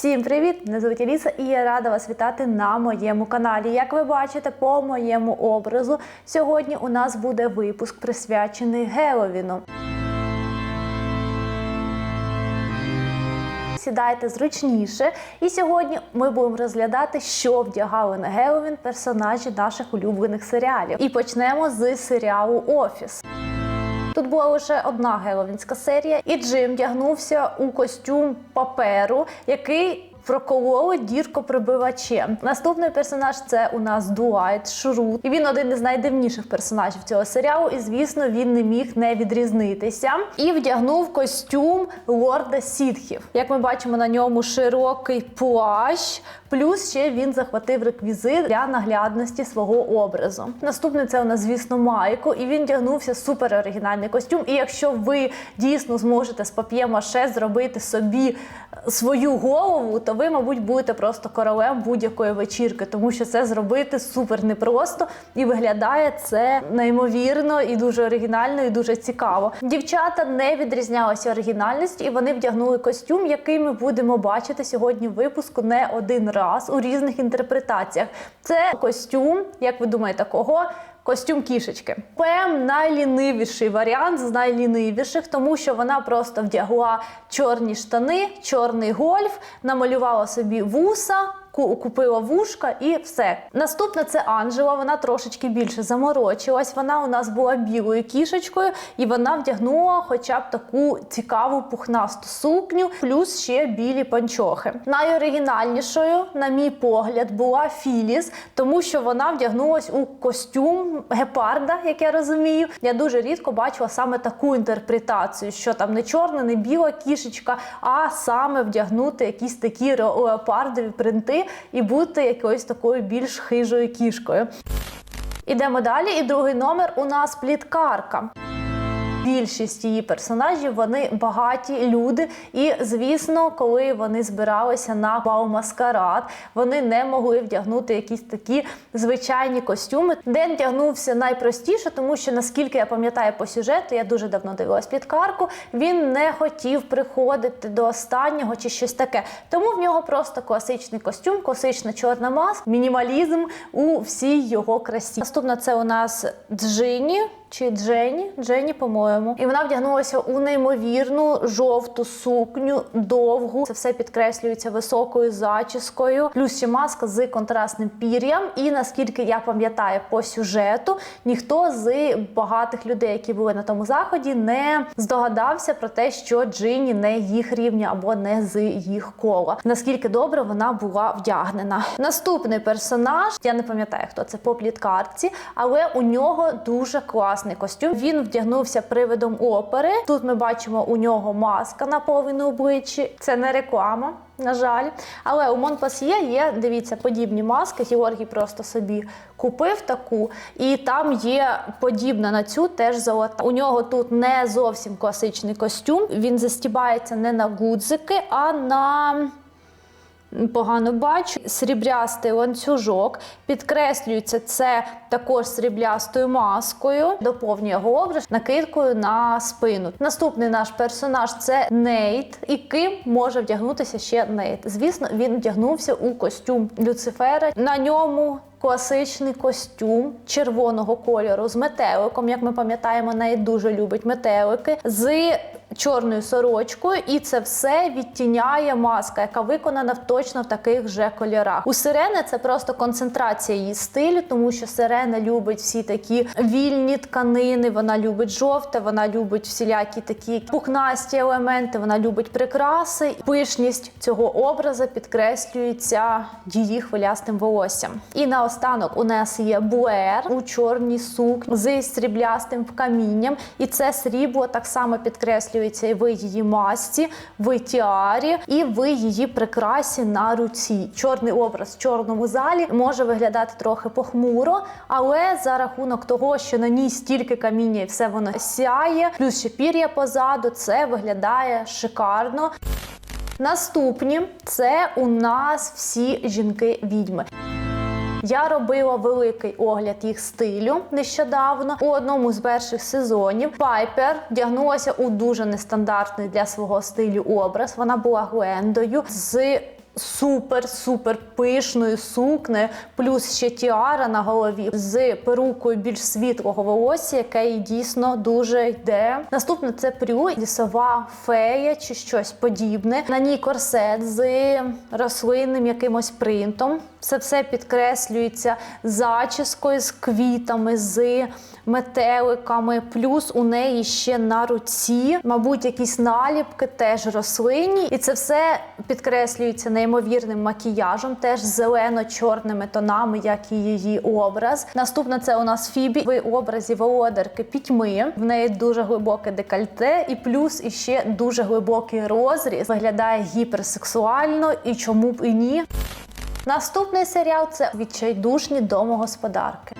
Всім привіт! Мене звуть Аліса і я рада вас вітати на моєму каналі. Як ви бачите по моєму образу, сьогодні у нас буде випуск присвячений Геловіну. Сідайте зручніше, і сьогодні ми будемо розглядати, що вдягали на Геловін персонажі наших улюблених серіалів. І почнемо з серіалу Офіс. Тут була лише одна геловінська серія, і Джим вдягнувся у костюм паперу, який прокололи діркоприбивачем. Наступний персонаж це у нас Дуайт Шрут. І він один із найдивніших персонажів цього серіалу. І звісно, він не міг не відрізнитися. І вдягнув костюм лорда Сітхів. Як ми бачимо, на ньому широкий плащ. Плюс ще він захватив реквізит для наглядності свого образу. Наступний це у нас, звісно, Майко, і він вдягнувся супер оригінальний костюм. І якщо ви дійсно зможете з пап'є-маше зробити собі свою голову, то ви, мабуть, будете просто королем будь-якої вечірки, тому що це зробити супер непросто і виглядає це неймовірно і дуже оригінально, і дуже цікаво. Дівчата не відрізнялися оригінальністю, і вони вдягнули костюм, який ми будемо бачити сьогодні в випуску не один раз у різних інтерпретаціях. Це костюм, як ви думаєте, кого? Костюм кішечки. Пем найлінивіший варіант з найлінивіших, тому що вона просто вдягла чорні штани, чорний гольф, намалювала собі вуса. Ку- Купила вушка і все. Наступна це Анжела. Вона трошечки більше заморочилась. Вона у нас була білою кішечкою, і вона вдягнула хоча б таку цікаву пухнасту сукню, плюс ще білі панчохи. Найоригінальнішою, на мій погляд, була Філіс, тому що вона вдягнулась у костюм гепарда, як я розумію. Я дуже рідко бачила саме таку інтерпретацію, що там не чорна, не біла кішечка, а саме вдягнути якісь такі леопардові принти і бути якоюсь такою більш хижою кішкою. Ідемо далі. І другий номер у нас пліткарка. Більшість її персонажів вони багаті люди, і звісно, коли вони збиралися на бал маскарад, вони не могли вдягнути якісь такі звичайні костюми. Ден вдягнувся найпростіше, тому що наскільки я пам'ятаю по сюжету, я дуже давно дивилась підкарку. Він не хотів приходити до останнього чи щось таке. Тому в нього просто класичний костюм, класична чорна маска, мінімалізм у всій його красі. Наступна це у нас Джині чи Джені, Джені, по-моєму. І вона вдягнулася у неймовірну жовту сукню, довгу. Це все підкреслюється високою зачіскою, плюс ще маска з контрастним пір'ям. І наскільки я пам'ятаю по сюжету, ніхто з багатих людей, які були на тому заході, не здогадався про те, що Джині не їх рівня або не з їх кола. Наскільки добре вона була вдягнена. Наступний персонаж, я не пам'ятаю, хто це по пліткарці, але у нього дуже класний костюм. Він вдягнувся привидом опери. Тут ми бачимо у нього маска на половину обличчі. Це не реклама. На жаль, але у Монпасьє є, дивіться, подібні маски. Георгій просто собі купив таку, і там є подібна на цю теж золота. У нього тут не зовсім класичний костюм. Він застібається не на гудзики, а на Погано бачу. Сріблястий ланцюжок. Підкреслюється це також сріблястою маскою, доповнює його образ накидкою на спину. Наступний наш персонаж це Нейт. І ким може вдягнутися ще Нейт? Звісно, він вдягнувся у костюм Люцифера. На ньому класичний костюм червоного кольору з метеликом. Як ми пам'ятаємо, Нейт дуже любить метелики. З чорною сорочкою, і це все відтіняє маска, яка виконана точно в таких же кольорах. У сирени це просто концентрація її стилю, тому що сирена любить всі такі вільні тканини, вона любить жовте, вона любить всілякі такі пухнасті елементи, вона любить прикраси. Пишність цього образу підкреслюється її хвилястим волоссям. І наостанок у нас є Буер у чорній сукні з сріблястим камінням, і це срібло так само підкреслюється і в її масці, в тіарі, і в її прикрасі на руці. Чорний образ в чорному залі може виглядати трохи похмуро, але за рахунок того, що на ній стільки каміння і все воно сяє, плюс ще пір'я позаду, це виглядає шикарно. Наступні це у нас всі жінки-відьми. Я робила великий огляд їх стилю нещодавно у одному з перших сезонів. Пайпер вдягнулася у дуже нестандартний для свого стилю образ. Вона була Глендою з супер-супер пишною сукнею, плюс ще тіара на голові з перукою більш світлого волосся, яке їй дійсно дуже йде. Наступне це прю, лісова фея чи щось подібне. На ній корсет з рослинним якимось принтом. Це все підкреслюється зачіскою з квітами, з метеликами. Плюс у неї ще на руці, мабуть, якісь наліпки, теж рослинні, і це все підкреслюється неймовірним макіяжем, теж зелено-чорними тонами, як і її образ. Наступне це у нас Фібі в образі володарки пітьми. В неї дуже глибоке декольте, і плюс іще дуже глибокий розріз. Виглядає гіперсексуально і чому б і ні. Наступний серіал це відчайдушні домогосподарки.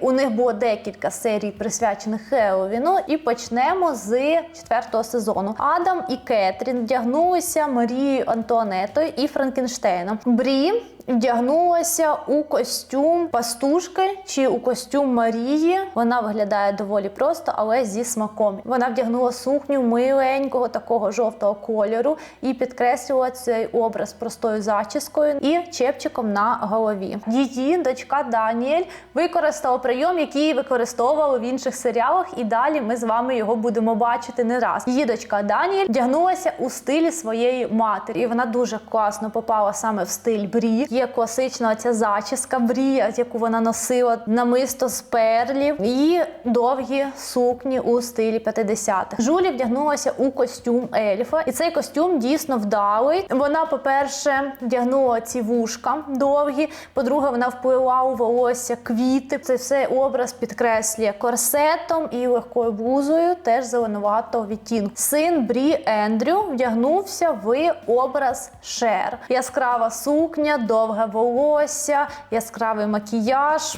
У них було декілька серій присвячених Хеловіну, і почнемо з четвертого сезону. Адам і Кетрін вдягнулися Марією Антуанетою і Франкенштейном. Брі вдягнулася у костюм пастушки чи у костюм Марії. Вона виглядає доволі просто, але зі смаком. Вона вдягнула сукню миленького такого жовтого кольору і підкреслювала цей образ простою зачіскою і чепчиком на голові. Її дочка Даніель використала прийом, який використовувала в інших серіалах, і далі ми з вами його будемо бачити не раз. Її дочка Даніель вдягнулася у стилі своєї матері, і вона дуже класно попала саме в стиль брі. Є класична ця зачіска брі, яку вона носила намисто з перлів, і довгі сукні у стилі 50-х. Жулі вдягнулася у костюм ельфа, і цей костюм дійсно вдалий. Вона, по-перше, вдягнула ці вушка довгі. По-друге, вона вплила у волосся квіти. Це все образ підкреслює корсетом і легкою блузою, теж зеленуватого відтінку. Син Брі Ендрю вдягнувся в образ Шер. Яскрава сукня, довге волосся, яскравий макіяж.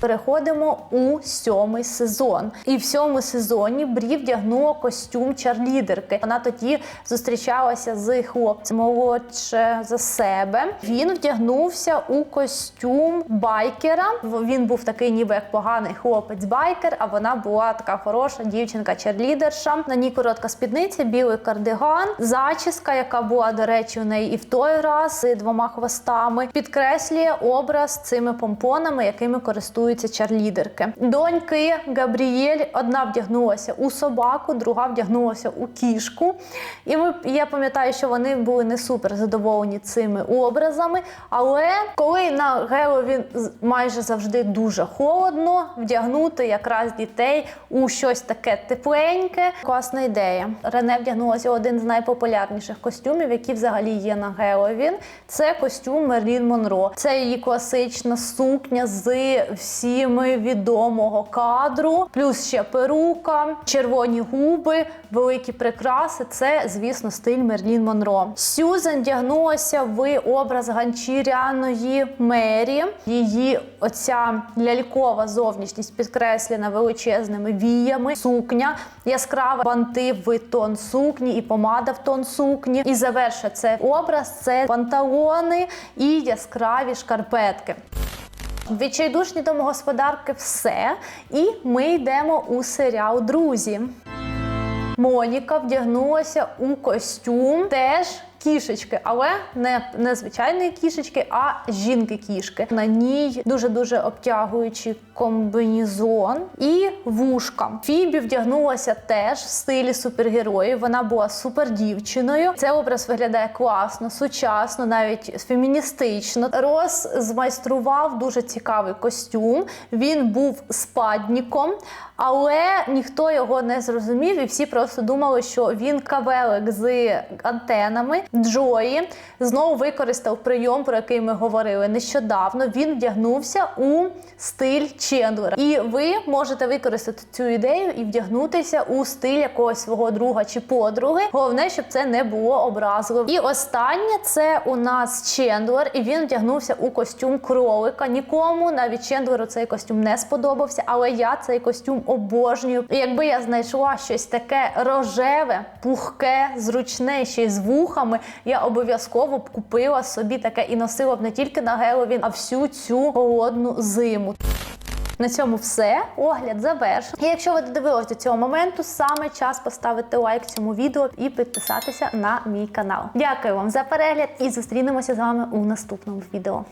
Переходимо у сьомий сезон, і в сьомому сезоні Брі вдягнула костюм чарлідерки. Вона тоді зустрічалася з хлопцем молодше за себе. Він вдягнувся у костюм байкера. Він був такий, ніби як поганий хлопець-байкер, а вона була така хороша дівчинка-черлідерша. На ній коротка спідниця, білий кардиган, зачіска, яка була, до речі, у неї і в той раз з двома хвостами, підкреслює образ цими помпонами, якими користуються чарлідерки. Доньки Габрієль одна вдягнулася у собаку, друга вдягнулася у кішку. І ми, я пам'ятаю, що вони були не супер задоволені цими образами. Але коли на Геловін майже завжди дуже холодно, вдягнути якраз дітей у щось таке тепленьке, класна ідея. Рене вдягнулася у один з найпопулярніших костюмів, які взагалі є на Геловін. Це костюм Мерлін Монро. Це її класична сукня з всіми відомого кадру, плюс ще перука, червоні губи, великі прикраси. Це, звісно, стиль Мерлін Монро. Сюзан вдягнулася в образ ганчіряної Мері. Її оця лялькова зовнішність підкреслена величезними віями. Сукня, яскрава банти в тон сукні і помада в тон сукні. І завершує цей образ це панталони і яскраві шкарпетки. Відчайдушні домогосподарки все. І ми йдемо у серіал Друзі. Моніка вдягнулася у костюм теж. Кішечки, але не, не звичайної кішечки, а жінки-кішки. На ній дуже дуже обтягуючий комбінезон і вушка. Фібі вдягнулася теж в стилі супергероїв. Вона була супердівчиною. Цей образ виглядає класно, сучасно, навіть феміністично. Рос змайстрував дуже цікавий костюм. Він був спадніком, але ніхто його не зрозумів, і всі просто думали, що він кавелик з антенами. Джої знову використав прийом, про який ми говорили нещодавно. Він вдягнувся у стиль Чендлера. І ви можете використати цю ідею і вдягнутися у стиль якогось свого друга чи подруги. Головне, щоб це не було образливо. І останнє це у нас Чендлер, і він вдягнувся у костюм кролика. Нікому навіть Чендлеру цей костюм не сподобався, але я цей костюм обожнюю. І якби я знайшла щось таке рожеве, пухке, зручне, ще й з вухами, я обов'язково б купила собі таке і носила б не тільки на Геловін, а всю цю холодну зиму. На цьому все. Огляд завершено. І якщо ви додивились до цього моменту, саме час поставити лайк цьому відео і підписатися на мій канал. Дякую вам за перегляд і зустрінемося з вами у наступному відео.